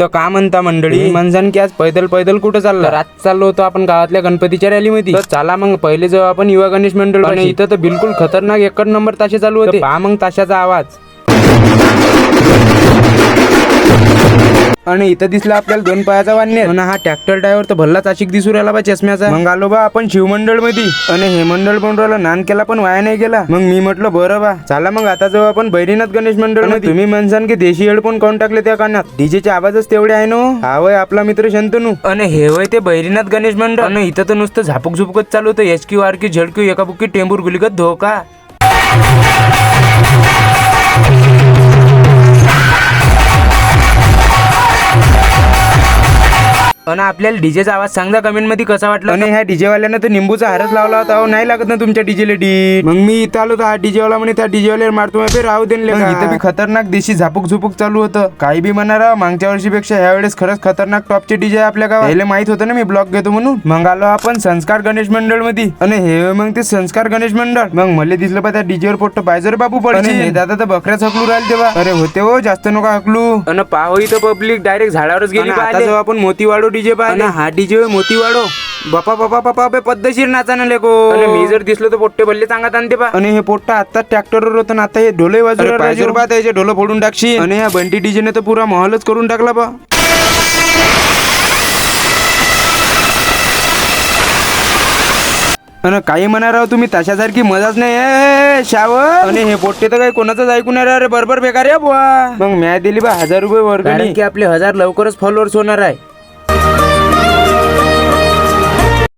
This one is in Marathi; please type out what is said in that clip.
तर का म्हणता मंडळी? म्हणसान की आज पैदल पैदल कुठं चाललं? आज चाललो होतो आपण गावातल्या गणपतीच्या रॅलीमध्ये. तर चला मग पहिले जेव्हा आपण युवा गणेश मंडळ आणि इथं तर बिलकुल खतरनाक एकच नंबर ताशे चालू होते. पहा मग ताशाचा आवाज. आणि इथं दिसला आपल्याला दोन पायाचा वान्य. आणि हा ट्रॅक्टर ड्रायव्हर तर भल्लाच आशिक दिसू राहिला बा चष्म्याचा. मग आलो बा आपण शिवमंडळमध्ये आणि हे मंडळ पण राहिलं नान केला पण वाया नाही गेला. मग मी म्हटलं बरं बा. चला मग आता जाऊ आपण बैरीनाथ गणेश मंडळमध्ये तुम्ही म्हणसान की देशी हेडफोन कोण टाकले त्या कानात? डीजेचे आवाजच तेवढे आहे ना. हो. वय आपला मित्र शंतनू. आणि हे वय ते बैरीनाथ गणेश मंडळ. आणि इथं तर नुसतं झापूक झुपूकच चालू होतं. H Q R Q Z Q एका बुकी टेंबूर गुलिगत धोका. आणि आपल्याला डीजेचा आवाज सांगा कमेंटमध्ये कसा वाटला आणि ह्या डीजे वाल्यानं तर निंबूचा हारच लावला होता अहो, नाही लागत ना तुमच्या डीजेला डी मग मी इथं आलो तर हा डीजे वाला म्हणे त्या डीजे वाल्याला मारतो माहिती राहू दे इथं बी खतरनाक देशी झापूक झुपूक चालू होतं. काही बी म्हणा राव मागच्या वर्षीपेक्षा ह्या वेळेस खरंच खतरनाक टॉपचे डीजे आपल्या गावात. पहिले माहीत होतं ना मी ब्लॉग घेतो म्हणून. मग आलो आपण संस्कार गणेश मंडळमध्ये आणि हे मग ते संस्कार गणेश मंडळ. मग मला दिसलं पा त्या डीजेवर पोट्ट पाहिजे रे बाबू पडचे. हे दादा तर बकऱ्याच हकलू राहिले तेव्हा. अरे होते हो जास्त नका हकलू. आणि पाहो इथं पब्लिक डायरेक्ट झाडावरच गेली आता जेव्हा आपण मोतीवाडो डीजे पाहिले हा डीजे मोतीवाडो बापा बापा बापा बे पद्धतशीर नाचा ना लेको आणि मी जर दिसलो तर पोट्टे भल्ले सांगत आणते बा आणि हे पोट्टा आता ट्रॅक्टरवर होतं ना आता हे ढोले वाजवून बा त्याचे ढोलं फोडून टाकशी आणि ह्या बंटी डीजेने तर पुरा महलच करून टाकला बा आणि काही म्हणा राव तुम्ही तशासारखी मजाच नाही ए, शावर आणि हे पोट्टे तर काही कोणाचंच ऐकून नाही राव रे बरोबर बेकार आहे बुवा मग म्या दिली बा हजार रुपये वर्गणी की आपले हजार लवकरच फॉलोअर्स होणार आहे